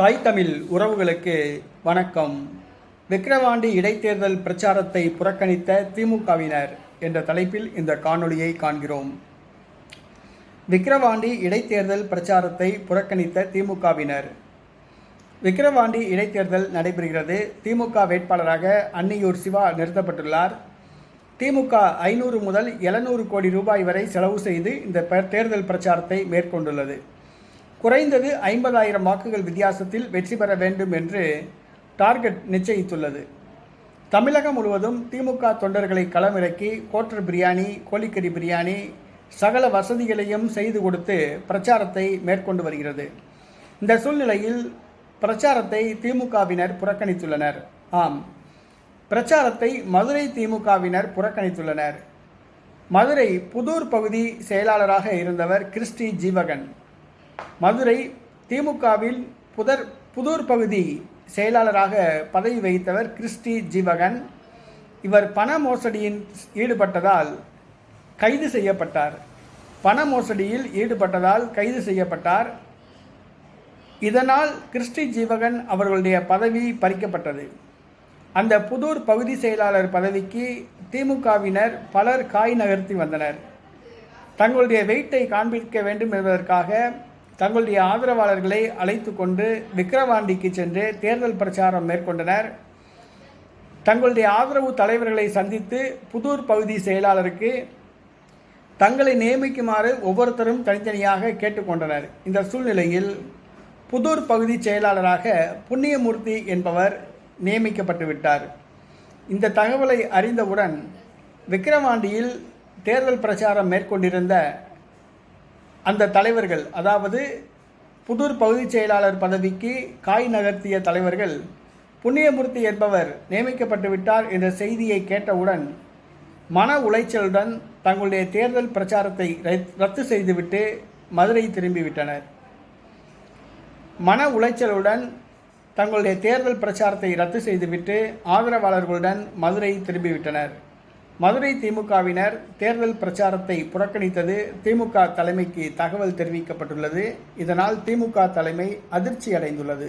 தாய் தமிழ் உறவுகளுக்கு வணக்கம். விக்கிரவாண்டி இடைத்தேர்தல் பிரச்சாரத்தை புறக்கணித்த திமுகவினர் என்ற தலைப்பில் இந்த காணொளியை காண்கிறோம். விக்கிரவாண்டி இடைத்தேர்தல் பிரச்சாரத்தை புறக்கணித்த திமுகவினர். விக்கிரவாண்டி இடைத்தேர்தல் நடைபெறுகிறது. திமுக வேட்பாளராக அன்னியூர் சிவா நிறுத்தப்பட்டுள்ளார். திமுக ஐநூறு முதல் எழுநூறு கோடி ரூபாய் வரை செலவு செய்து இந்த தேர்தல் பிரச்சாரத்தை மேற்கொண்டுள்ளது. குறைந்தது ஐம்பதாயிரம் வாக்குகள் வித்தியாசத்தில் வெற்றி பெற வேண்டும் என்று டார்கெட் நிச்சயித்துள்ளது. தமிழகம் முழுவதும் திமுக தொண்டர்களை களமிறக்கி கோட்டர் பிரியாணி கோழிக்கறி பிரியாணி சகல வசதிகளையும் செய்து கொடுத்து பிரச்சாரத்தை மேற்கொண்டு வருகிறது. இந்த சூழ்நிலையில் பிரச்சாரத்தை திமுகவினர் புறக்கணித்துள்ளனர். ஆம். பிரச்சாரத்தை மதுரை திமுகவினர் புறக்கணித்துள்ளனர். மதுரை புதூர் பகுதி செயலாளராக இருந்தவர் கிறிஸ்டி ஜீவகன். மதுரை திமுகவில் புதர் புதூர் பகுதி செயலாளராக பதவி வகித்தவர் கிறிஸ்டி ஜீவகன். இவர் பண மோசடியின் ஈடுபட்டதால் கைது செய்யப்பட்டார். பண மோசடியில் ஈடுபட்டதால் கைது செய்யப்பட்டார். இதனால் கிறிஸ்டி ஜீவகன் அவர்களுடைய பதவி பறிக்கப்பட்டது. அந்த புதூர் பகுதி செயலாளர் பதவிக்கு திமுகவினர் பலர் காய் நகர்த்தி வந்தனர். தங்களுடைய வெயிட்டை காண்பிக்க வேண்டும் என்பதற்காக தங்களுடைய ஆதரவாளர்களை அழைத்து கொண்டு விக்கிரவாண்டிக்கு சென்று தேர்தல் பிரச்சாரம் மேற்கொண்டனர். தங்களுடைய ஆதரவு தலைவர்களை சந்தித்து புதூர் பகுதி செயலாளருக்கு தங்களை நியமிக்குமாறு ஒவ்வொருத்தரும் தனித்தனியாக கேட்டுக்கொண்டனர் இந்த சூழ்நிலையில் புதூர் பகுதி செயலாளராக புண்ணியமூர்த்தி என்பவர் நியமிக்கப்பட்டு விட்டார். இந்த தகவலை அறிந்தவுடன் விக்கிரவாண்டியில் தேர்தல் பிரச்சாரம் மேற்கொண்டிருந்த அந்த தலைவர்கள் அதாவது புதூர் பகுதி செயலாளர் பதவிக்கு காய் நகர்த்திய தலைவர்கள் புண்ணியமூர்த்தி என்பவர் நியமிக்கப்பட்டு விட்டார் என்ற செய்தியை கேட்டவுடன் மன உளைச்சலுடன் தங்களுடைய தேர்தல் பிரச்சாரத்தை ரத்- ரத்து செய்துவிட்டு மதுரை திரும்பிவிட்டனர். மன உளைச்சலுடன் தங்களுடைய தேர்தல் பிரச்சாரத்தை ரத்து செய்துவிட்டு ஆதரவாளர்களுடன் மதுரை திரும்பிவிட்டனர். மதுரை திமுகவினர் தேர்தல் பிரச்சாரத்தை புறக்கணித்தது திமுக தலைமைக்கு தகவல் தெரிவிக்கப்பட்டுள்ளது. இதனால் திமுக தலைமை அதிர்ச்சி அடைந்துள்ளது